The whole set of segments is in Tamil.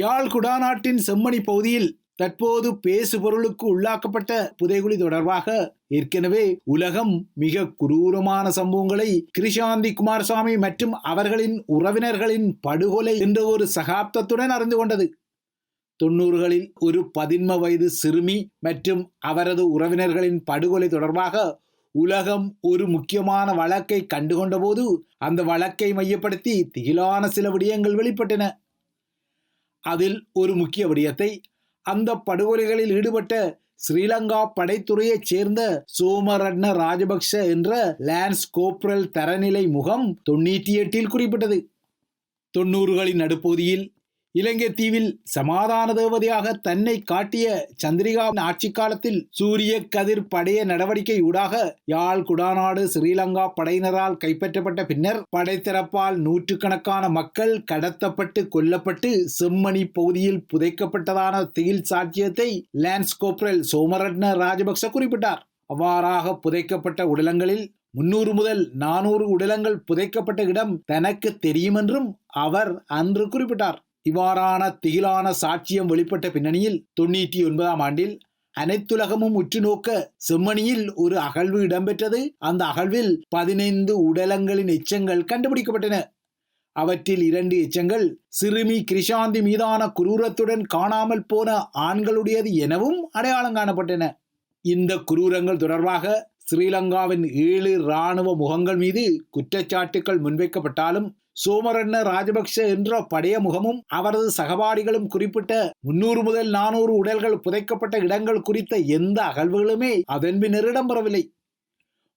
யாழ் குடாநாட்டின் செம்மணி பகுதியில் தற்போது பேசு பொருளுக்கு உள்ளாக்கப்பட்ட புதைகுழி தொடர்பாக ஏற்கனவே உலகம் மிக குரூரமான சம்பவங்களை கிருஷாந்தி குமாரசாமி மற்றும் அவர்களின் உறவினர்களின் படுகொலை என்ற ஒரு சகாப்தத்துடன் அறிந்து கொண்டது. தொண்ணூறுகளில் ஒரு பதின்ம வயது சிறுமி மற்றும் அவரது உறவினர்களின் படுகொலை தொடர்பாக உலகம் ஒரு முக்கியமான வழக்கை கண்டுகொண்டபோது அந்த வழக்கை மையப்படுத்தி திகிலான சில விடயங்கள் வெளிப்பட்டன. அதில் ஒரு முக்கிய விடயத்தை அந்த படுகொலைகளில் ஈடுபட்ட ஸ்ரீலங்கா படைத்துறையைச் சேர்ந்த சோமரட்ன ராஜபக்ஷ என்ற லான்ஸ் கோப்ரல் தரநிலை முகம் தொண்ணூற்றி எட்டில் குறிப்பிட்டது. தொண்ணூறுகளின் நடுப்பகுதியில் இலங்கை தீவில் சமாதான தேவதையாக தன்னை காட்டிய சந்திரிகா ஆட்சி காலத்தில் சூரிய கதிர் படைய நடவடிக்கை ஊடாக யாழ் குடாநாடு ஸ்ரீலங்கா படையினரால் கைப்பற்றப்பட்ட பின்னர் படைத்தரப்பால் நூற்றுக்கணக்கான மக்கள் கடத்தப்பட்டு கொல்லப்பட்டு செம்மணி பகுதியில் புதைக்கப்பட்டதான திகில் சாட்சியத்தை லான்ஸ் கோப்ரல் சோமரட்ன ராஜபக்ச குறிப்பிட்டார். அவ்வாறாக புதைக்கப்பட்ட உடலங்களில் முன்னூறு முதல் நானூறு உடலங்கள் புதைக்கப்பட்ட இடம் தனக்கு தெரியுமென்றும் அவர் அன்று குறிப்பிட்டார். இவ்வாறான திகிலான சாட்சியம் வெளிப்பட்ட பின்னணியில் தொண்ணூற்றி ஒன்பதாம் ஆண்டில் அனைத்துலகமும் உற்று நோக்க செம்மணியில் ஒரு அகழ்வு இடம்பெற்றது. அந்த அகழ்வில் பதினைந்து உடலங்களின் எச்சங்கள் கண்டுபிடிக்கப்பட்டன. அவற்றில் இரண்டு எச்சங்கள் சிறுமி கிருஷாந்தி மீதான குரூரத்துடன் காணாமல் போன ஆண்களுடையது எனவும் அடையாளம் காணப்பட்டன. இந்த குரூரங்கள் தொடர்பாக ஸ்ரீலங்காவின் ஏழு இராணுவ முகங்கள் மீது குற்றச்சாட்டுகள் முன்வைக்கப்பட்டாலும் சோமரண்ண ராஜபக்ஷ என்ற படைய முகமும் அவரது சகபாடிகளும் குறிப்பிட்ட முன்னூறு முதல் நானூறு உடல்கள் புதைக்கப்பட்ட இடங்கள் குறித்த எந்த அகழ்வுகளுமே அதன் பின்னர் இடம்பெறவில்லை.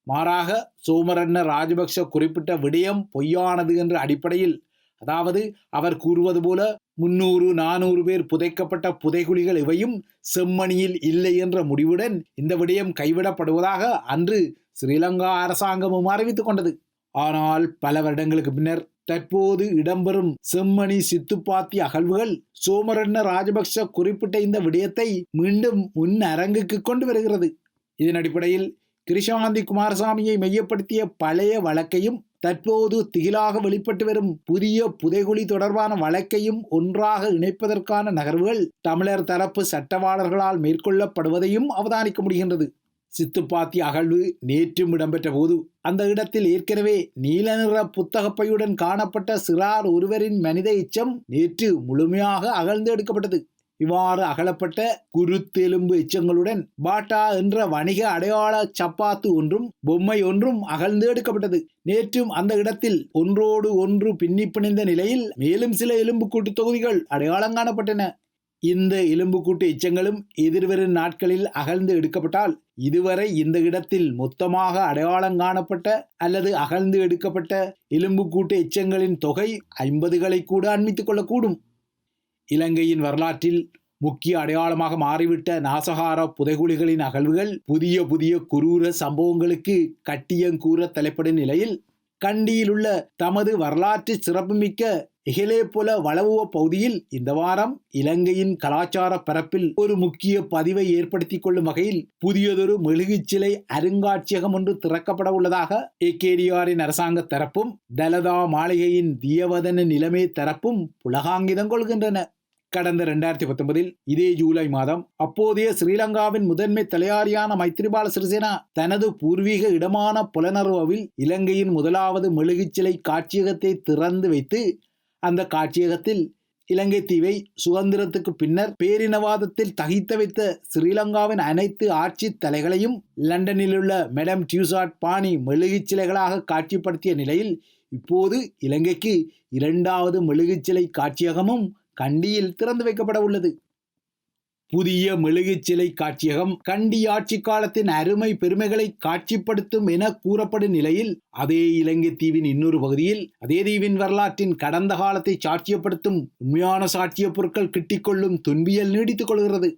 மாறாக சோமரண்ண ராஜபக்ஷ குறிப்பிட்ட விடயம் பொய்யானது என்ற அடிப்படையில் அதாவது அவர் கூறுவது போல முன்னூறு நானூறு பேர் புதைக்கப்பட்ட புதைகுழிகள் இவையும் செம்மணியில் இல்லை என்ற முடிவுடன் இந்த விடயம் கைவிடப்படுவதாக அன்று ஸ்ரீலங்கா அரசாங்கமும் அறிவித்துக் கொண்டது. ஆனால் பல வருடங்களுக்கு பின்னர் தற்போது இடம்பெறும் செம்மணி சித்துப்பாத்தி அகழ்வுகள் சோமரண்ண ராஜபக்ஷ குறிப்பிட்ட இந்த விடயத்தை மீண்டும் முன் அரங்குக்கு கொண்டு வருகிறது. இதன் அடிப்படையில் கிருஷ்ணகாந்தி குமாரசாமியை மையப்படுத்திய பழைய வழக்கையும் தற்போது திகிலாக வெளிப்பட்டு வரும் புதிய புதைகுழி தொடர்பான வழக்கையும் ஒன்றாக இணைப்பதற்கான நகர்வுகள் தமிழர் தரப்பு சட்டவாளர்களால் மேற்கொள்ளப்படுவதையும் அவதானிக்க முடிகின்றது. சித்துப்பாத்தி அகழ்வு நேற்றும் இடம்பெற்ற போது அந்த இடத்தில் ஏற்கனவே நீல நிற புத்தகப்பையுடன் காணப்பட்ட சிறார் ஒருவரின் மனித எச்சம் நேற்று முழுமையாக அகழ்ந்து எடுக்கப்பட்டது. இவ்வாறு அகலப்பட்ட குருத்தெலும்பு எச்சங்களுடன் பாட்டா என்ற வணிக அடையாள சப்பாத்து ஒன்றும் பொம்மை ஒன்றும் அகழ்ந்து எடுக்கப்பட்டது. நேற்றும் அந்த இடத்தில் ஒன்றோடு ஒன்று பின்னி பிணைந்த நிலையில் மேலும் சில எலும்புக்கூட்டு தொகுதிகள் அடையாளம் காணப்பட்டன. இந்த எலும்புக்கூட்டு எச்சங்களும் எதிர்வரும் நாட்களில் அகழ்ந்து எடுக்கப்பட்டால் இதுவரை இந்த இடத்தில் மொத்தமாக அடையாளம் காணப்பட்ட அல்லது அகழ்ந்து எடுக்கப்பட்ட எலும்புக்கூட்டு எச்சங்களின் தொகை ஐம்பதுகளை கூட அண்மித்துக் கொள்ளக்கூடும். இலங்கையின் வரலாற்றில் முக்கிய அடையாளமாக மாறிவிட்ட நாசகார புதைகுழிகளின் அகழ்வுகள் புதிய புதிய குரூர சம்பவங்களுக்கு கட்டியங்கூற தலைப்படும் நிலையில் கண்டியிலுள்ள தமது வரலாற்று சிறப்புமிக்க இகலேபுல வளவுவ பகுதியில் இந்த வாரம் இலங்கையின் கலாச்சார பரப்பில் ஒரு முக்கிய பதிவை ஏற்படுத்திக் கொள்ளும் வகையில் புதியதொரு மெழுகு சிலை அருங்காட்சியகம் ஒன்று திறக்கப்பட உள்ளதாக ஏகேடிஆரின் அரசாங்க தரப்பும் தலதா மாளிகையின் தியவதன நிலைமை தரப்பும் புலகாங்கிதம் கொள்கின்றன. கடந்த இரண்டாயிரத்தி பத்தொன்பதில் இதே ஜூலை மாதம் அப்போதைய ஸ்ரீலங்காவின் முதன்மை தலையாரியான மைத்ரிபால சிறிசேனா தனது பூர்வீக இடமான புலனர்வாவில் இலங்கையின் முதலாவது மெழுகுச்சிலை காட்சியகத்தை திறந்து வைத்து அந்த காட்சியகத்தில் இலங்கை தீவை சுதந்திரத்துக்கு பின்னர் பேரினவாதத்தில் தகித்த வைத்த ஸ்ரீலங்காவின் அனைத்து ஆட்சி தலைகளையும் லண்டனில் உள்ள மெடம் டியூசாட் பாணி மெழுகுச் சிலைகளாக காட்சிப்படுத்திய நிலையில் இப்போது இலங்கைக்கு இரண்டாவது மெழுகுச்சிலை காட்சியகமும் கண்டியில் திறந்து வைக்கப்பட உள்ளது புதிய மெழுகுச்சிலை காட்சியகம் கண்டி ஆட்சி காலத்தின் அருமை பெருமைகளை காட்சிப்படுத்தும் என கூறப்படும் நிலையில் அதே இலங்கை தீவின் இன்னொரு பகுதியில் அதே தீவின் வரலாற்றின் கடந்த காலத்தை சாட்சியப்படுத்தும் உண்மையான சாட்சிய பொருட்கள் கிட்டிக்கொள்ளும் துன்பியல் நீடித்துக் கொள்கிறது.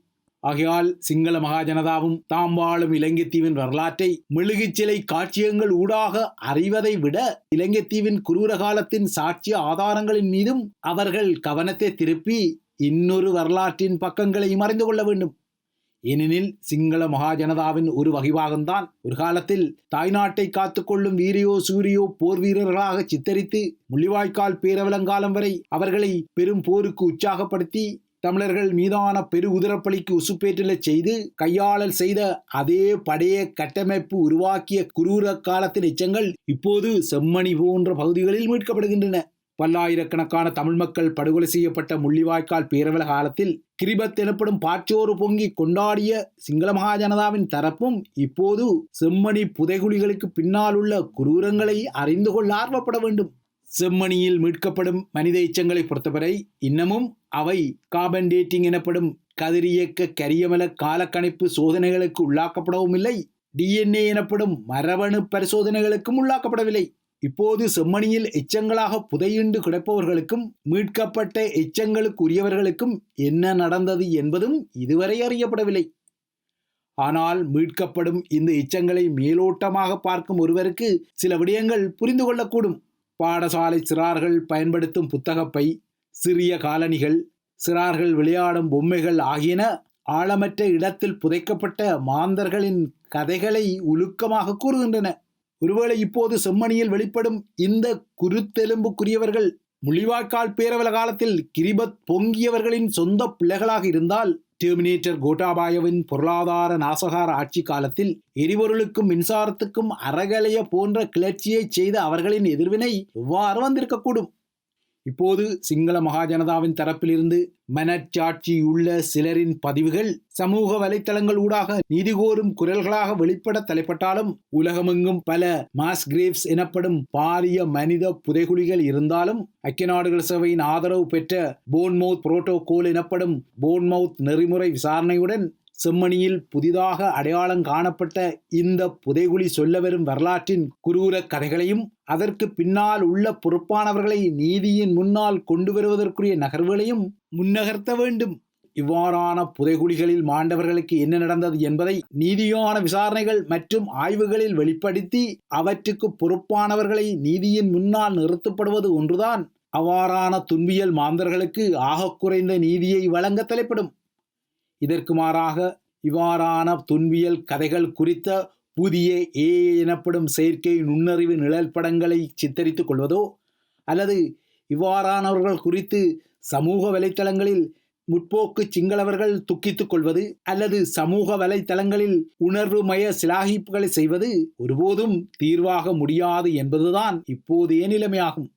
ஆகையால் சிங்கள மகாஜனதாவும் தாம் வாழும் இலங்கை தீவின் வரலாற்றை மெழுகுச்சிலை காட்சியங்கள் ஊடாக அறிவதை விட இலங்கை தீவின் குரூர காலத்தின் சாட்சிய ஆதாரங்களின் மீதும் அவர்கள் கவனத்தை திருப்பி இன்னொரு வரலாற்றின் பக்கங்களையும் அறிந்து கொள்ள வேண்டும். ஏனெனில் சிங்கள மகாஜனதாவின் ஒரு வகைவாகம்தான் ஒரு காலத்தில் தாய்நாட்டை காத்துக்கொள்ளும் வீரியோ சூரியோ போர் வீரர்களாக சித்தரித்து முள்ளிவாய்க்கால் பேரவலங்காலம் வரை அவர்களை பெரும் போருக்கு உற்சாகப்படுத்தி தமிழர்கள் மீதான பெரு உதிரப்பலிக்கு உசுப்பேற்றலச் செய்து கையாளல் செய்த அதே படைய கட்டமைப்பு உருவாக்கிய குரூர காலத்தின் எச்சங்கள் இப்போது செம்மணி போன்ற பகுதிகளில் மீட்கப்படுகின்றன. பல்லாயிரக்கணக்கான தமிழ் மக்கள் படுகொலை செய்யப்பட்ட முள்ளிவாய்க்கால் பேரவல காலத்தில் கிரிபத் எனப்படும் பாச்சோறு பொங்கி கொண்டாடிய சிங்கள மகாஜனதாவின் தரப்பும் இப்போது செம்மணி புதைகுழிகளுக்கு பின்னால் உள்ள குரூரங்களை அறிந்து கொள்ள ஆர்வப்பட வேண்டும். செம்மணியில் மீட்கப்படும் மனித எச்சங்களை பொறுத்தவரை இன்னமும் அவை கார்பன் டேட்டிங் எனப்படும் கதிரியக்க கரியமல காலக்கணிப்பு சோதனைகளுக்கு உள்ளாக்கப்படவும் இல்லை டிஎன்ஏ எனப்படும் மரபணு பரிசோதனைகளுக்கும் உள்ளாக்கப்படவில்லை. இப்போது செம்மணியில் எச்சங்களாக புதையுண்டு கிடப்பவர்களுக்கும் மீட்கப்பட்ட எச்சங்களுக்குரியவர்களுக்கும் என்ன நடந்தது என்பதும் இதுவரை அறியப்படவில்லை. ஆனால் மீட்கப்படும் இந்த எச்சங்களை மேலோட்டமாக பார்க்கும் ஒருவருக்கு சில விடயங்கள் புரிந்து கொள்ளக்கூடும். பாடசாலை சிறார்கள் பயன்படுத்தும் புத்தகப்பை சிறிய காலணிகள் சிறார்கள் விளையாடும் பொம்மைகள் ஆகியன ஆழமற்ற இடத்தில் புதைக்கப்பட்ட மாந்தர்களின் கதைகளை உலுக்கமாக கூறுகின்றன. ஒருவேளை இப்போது செம்மணியில் வெளிப்படும் இந்த குருத்தெலும்புக்குரியவர்கள் முள்ளிவாய்க்கால் பேரவல காலத்தில் கிரிபத் பொங்கியவர்களின் சொந்த பிள்ளைகளாக இருந்தால் டெர்மினேட்டர் கோட்டாபாயவின் பொருளாதார நாசகார ஆட்சி காலத்தில் எரிபொருளுக்கும் மின்சாரத்துக்கும் அறகலைய போன்ற கிளர்ச்சியை செய்த அவர்களின் எதிர்வினை எவ்வாறு வந்திருக்கக்கூடும்? இப்போது சிங்கள மகாஜனதாவின் தரப்பிலிருந்து மனச்சாட்சியுள்ள சிலரின் பதிவுகள் சமூக வலைத்தளங்கள் ஊடாக நீதி கோரும் குரல்களாக வெளிப்பட தலைப்பட்டாலும் உலகமெங்கும் பல மாஸ் கிரேவ்ஸ் எனப்படும் பாரிய மனித புதைகுழிகள் இருந்தாலும் ஐக்கிய நாடுகள் சபையின் ஆதரவு பெற்ற போன்மவுத் புரோட்டோகோல் எனப்படும் போன்மவுத் நெறிமுறை விசாரணையுடன் செம்மணியில் புதிதாக அடையாளம் காணப்பட்ட இந்த புதைகுழி சொல்ல வரும் வரலாற்றின் குரூர கதைகளையும் அதற்கு பின்னால் உள்ள பொறுப்பானவர்களை நீதியின் முன்னால் கொண்டு வருவதற்குரிய நகர்வுகளையும் முன்னகர்த்த வேண்டும். இவ்வாறான புதைகுழிகளில் மாண்டவர்களுக்கு என்ன நடந்தது என்பதை நீதியான விசாரணைகள் மற்றும் ஆய்வுகளில் வெளிப்படுத்தி அவற்றுக்கு பொறுப்பானவர்களை நீதியின் முன்னால் நிறுத்தப்படுவது ஒன்றுதான். அவ்வாறான துன்பியல் மாந்தர்களுக்கு ஆக குறைந்த நீதியை வழங்க தலைப்படும். இதற்கு மாறாக இவ்வாறான துன்பியல் கதைகள் குறித்த புதிய ஏ எனப்படும் செயற்கை நுண்ணறிவு நிழல் படங்களை சித்தரித்துக் கொள்வதோ அல்லது இவ்வாறானவர்கள் குறித்து சமூக வலைத்தளங்களில் முற்போக்கு சிங்களவர்கள் துக்கித்துக் கொள்வது அல்லது சமூக வலைத்தளங்களில் உணர்வுமய சிலாகிப்புகளை செய்வது ஒருபோதும் தீர்வாக முடியாது என்பதுதான் இப்போதைய நிலைமையாகும்.